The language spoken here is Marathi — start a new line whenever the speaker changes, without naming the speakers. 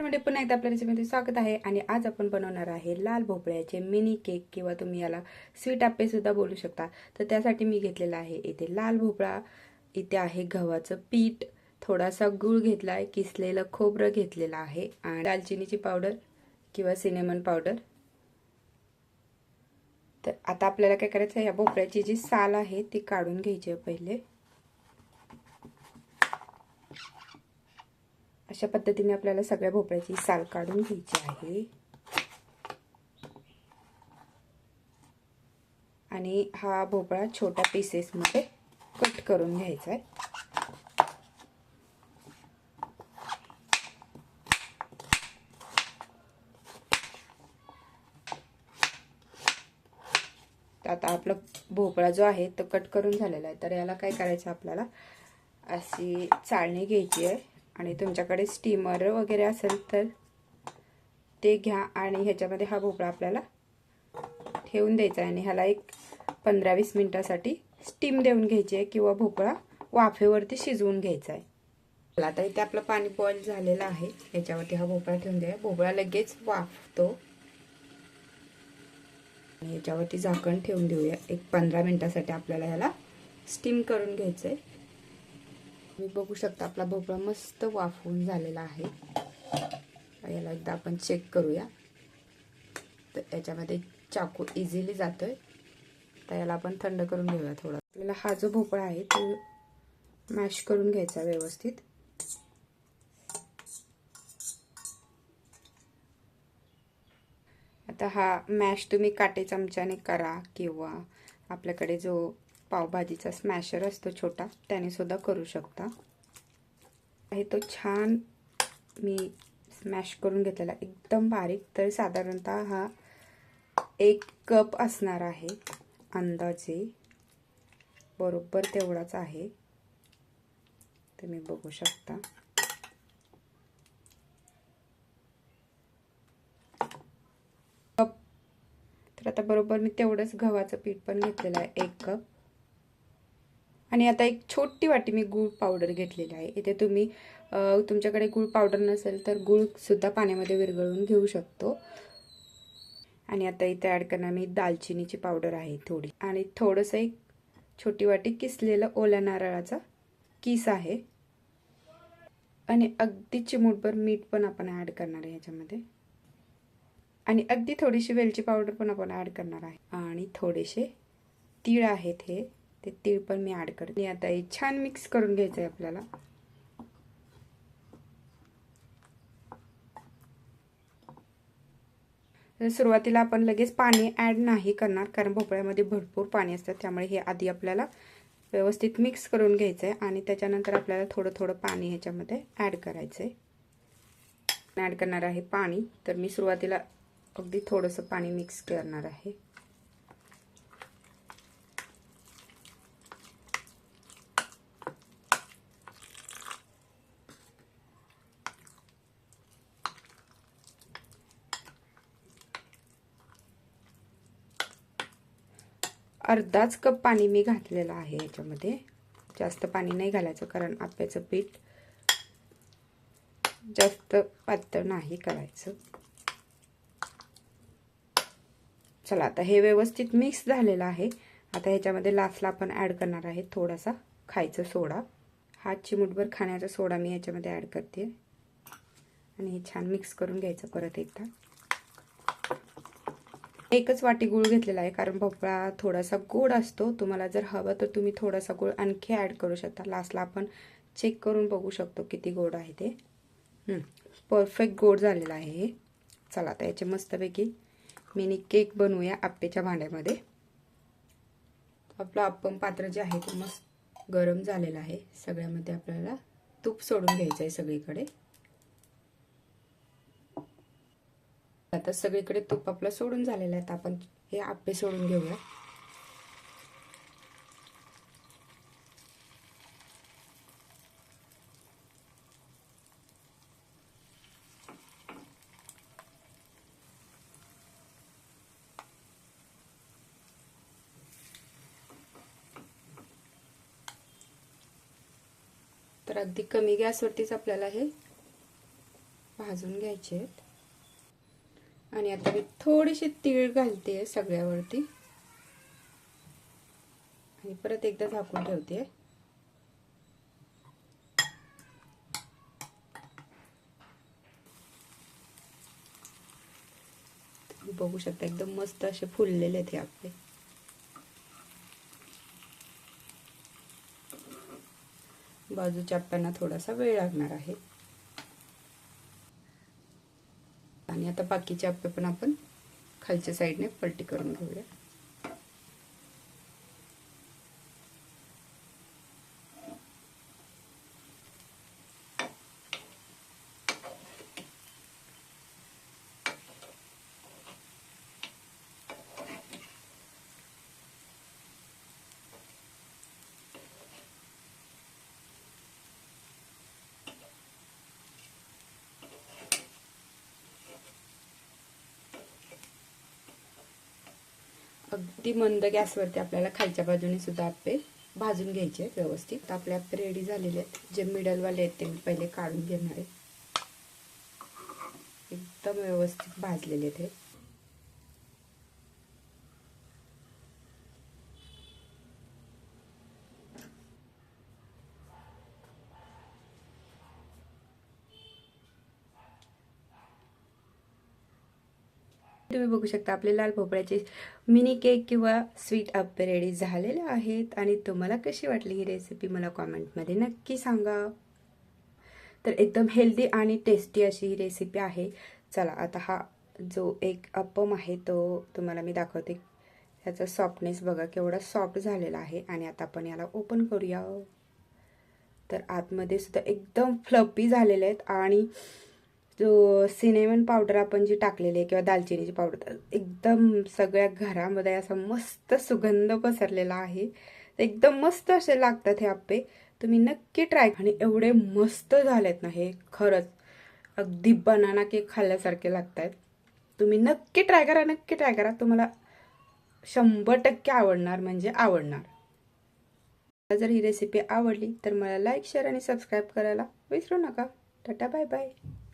तर म्हणजे पुन्हा एकदा आपल्या रेसिपीमध्ये स्वागत आहे. आणि आज आपण बनवणार आहे लाल भोपळ्याचे मिनी केक किंवा तुम्ही याला स्वीट आप्पे सुद्धा बोलू शकता. तर त्यासाठी मी घेतलेला आहे इथे लाल भोपळा इथे आहे गव्हाचं पीठ थोडासा गूळ घेतला आहे किसलेलं खोबरं घेतलेलं आहे आणि दालचिनीची पावडर किंवा सिनेमन पावडर तर आता आपल्याला काय करायचं आहे या भोपळ्याची जी साल आहे ती काढून घ्यायची आहे पहिले. अशा पद्धतीने आपल्याला सगळ्या भोपळ्याची साल काढून घ्यायची आहे. आणि हा भोपळा छोट्या पीसेसमध्ये कट करून घ्यायचा आहे. आता आपला भोपळा जो आहे तो कट करून झालेला आहे. तर याला काय करायचं? आपल्याला अशी चाळणी घ्यायची आहे. आणि तुमच्याकडे स्टीमर वगैरे असेल तर ते घ्या आणि ह्याच्यामध्ये हा भोपळा आपल्याला ठेवून द्यायचा आहे. आणि ह्याला एक पंधरा वीस मिनटासाठी स्टीम देऊन घ्यायची आहे किंवा भोपळा वाफेवरती शिजवून घ्यायचा आहे. आता इथे आपलं पाणी बॉईल झालेलं आहे. ह्याच्यावरती हा भोपळा ठेवून द्या भोपळा लगेच वाफतो. आणि ह्याच्यावरती झाकण ठेवून देऊया. एक पंधरा मिनटासाठी आपल्याला ह्याला स्टीम करून घ्यायचं आहे तुम्ही बघू शकता आपला भोपळा मस्त वाफवून झालेला आहे. याला एकदा आपण चेक करूया. तर याच्यामध्ये चाकू इझिली जातोय. तर याला आपण थंड करून घेऊया थोडा. आपल्याला हा जो भोपळा आहे तो मॅश करून घ्यायचा व्यवस्थित. आता हा मॅश तुम्ही काटे चमच्याने करा किंवा आपल्याकडे जो पावभाजीचा स्मॅशर असतो छोटा त्याने सुद्धा करू शकता. आहे तो छान मी स्मॅश करून घेतलेला. एकदम बारीक तर साधारणतः हा एक कप असणार आहे अंदाजे. बरोबर तेवढाच आहे. तुम्ही बघू शकता. कप तर आता बरोबर मी तेवढंच गव्हाचं पीठ पण घेतलेलं आहे एक कप आणि आता एक छोटी वाटी मी गूळ पावडर घेतलेली आहे. इथे तुम्ही तुमच्याकडे गूळ पावडर नसेल तर गूळसुद्धा पाण्यामध्ये विरघळून घेऊ शकतो. आणि आता इथे ॲड करणार मी दालचिनीची पावडर आहे थोडी. आणि थोडंसं एक छोटी वाटी किसलेलं ओल्या नारळाचा किस आहे. आणि अगदी चिमूटभर मीठ पण आपण ॲड करणार आहे ह्याच्यामध्ये. आणि अगदी थोडीशी वेलची पावडर पण आपण ॲड करणार आहे. आणि थोडेसे तीळ आहेत हे. ते तीळ पण मी ॲड करते. आता हे छान मिक्स करून घ्यायचं आहे आपल्याला सुरुवातीला आपण लगेच पाणी ॲड नाही करणार कारण भोपळ्यामध्ये भरपूर पाणी असतं. त्यामुळे हे आधी आपल्याला व्यवस्थित मिक्स करून घ्यायचं आहे आणि त्याच्यानंतर आपल्याला थोडं थोडं पाणी ह्याच्यामध्ये ॲड करायचं आहे ॲड करणार आहे पाणी. तर मी सुरुवातीला अगदी थोडंसं पाणी मिक्स करणार आहे. अर्धाच कप पाणी मी घातलेलं आहे याच्यामध्ये. जास्त पाणी नाही घालायचं कारण आप्याचं पीठ जास्त पातळ नाही करायचं. चला आता हे व्यवस्थित मिक्स झालेलं आहे. आता ह्याच्यामध्ये लास्टला आपण ॲड करणार आहे थोडासा खायचा सोडा. हा चिमूटभर खाण्याचा सोडा मी याच्यामध्ये ॲड करते. आणि हे छान मिक्स करून घ्यायचं परत एकदा. एकच वाटी गूळ घेतलेला आहे कारण भोपळा थोडासा गोड असतो. तुम्हाला जर हवं तर तुम्ही थोडासा गूळ आणखी ॲड करू शकता. लास्टला आपण चेक करून बघू शकतो किती गोड आहे ते. परफेक्ट गोड झालेला आहे हे. चला आता याचे मस्तपैकी मिनी केक बनवूया आप्पेच्या भांड्यामध्ये. आपलं अप्पम पात्र जे आहे ते मस्त गरम झालेलं आहे. सगळ्यामध्ये आपल्याला तूप सोडून घ्यायचं आहे सगळीकडे. आता सगळीकडे तूप आपलं सोडून झालेलं आहे. आपण हे आप्पे सोडून घेऊया. तर अगदी कमी गॅसवरतीच आपल्याला हे भाजून घ्यायचे आहेत. आणि आता मी थोडीशी तीळ घालते सगळ्यावरती. आणि परत एकदा झाकून ठेवते बघू शकता एकदम मस्त असे फुललेले आहेत हे आपले. बाजूच्या आप्प्यांना थोडासा वेळ लागणार आहे. आणि आता बाकीचे आप्पे पण आपण खालच्या साईडने पलटी करून घेऊया. अगदी मंद गॅसवरती आपल्याला खालच्या बाजूने सुद्धा आप्पे भाजून घ्यायचे आहेत व्यवस्थित. आपले आप्पे रेडी झालेले आहेत. जे मिडलवाले आहेत ते मी पहिले काढून घेणार आहे. एकदम व्यवस्थित भाजलेले आहेत तुम्ही बघू शकता आपले लाल भोपळ्याचे मिनी केक किंवा स्वीट अप्पे रेडी झालेले आहेत. आणि तुम्हाला कशी वाटली ही रेसिपी मला कॉमेंटमध्ये नक्की सांगा. तर एकदम हेल्दी आणि टेस्टी अशी ही रेसिपी आहे. चला आता हा जो एक अप्पम आहे तो तुम्हाला मी दाखवते. त्याचा सॉफ्टनेस बघा केवढा सॉफ्ट झालेला आहे. आणि आता आपण याला ओपन करूया. तर आतमध्ये सुद्धा एकदम फ्लपी झालेले आहेत. आणि जो सिनेमन पावडर आपण जी टाकलेली आहे किंवा दालचिनीची पावडर एकदम सगळ्या घरामध्ये असा मस्त सुगंध पसरलेला आहे. एकदम मस्त असे लागतात हे आप्पे. तुम्ही नक्की ट्राय आणि एवढे मस्त झालेत ना हे खरंच. अगदी बनाना केक खाल्ल्यासारखे लागत आहेत तुम्ही नक्की ट्राय करा नक्की ट्राय करा. तुम्हाला शंभर टक्के आवडणार म्हणजे आवडणार. जर ही रेसिपी आवडली तर मला लाईक शेअर आणि सबस्क्राईब करायला विसरू नका. Tata bye bye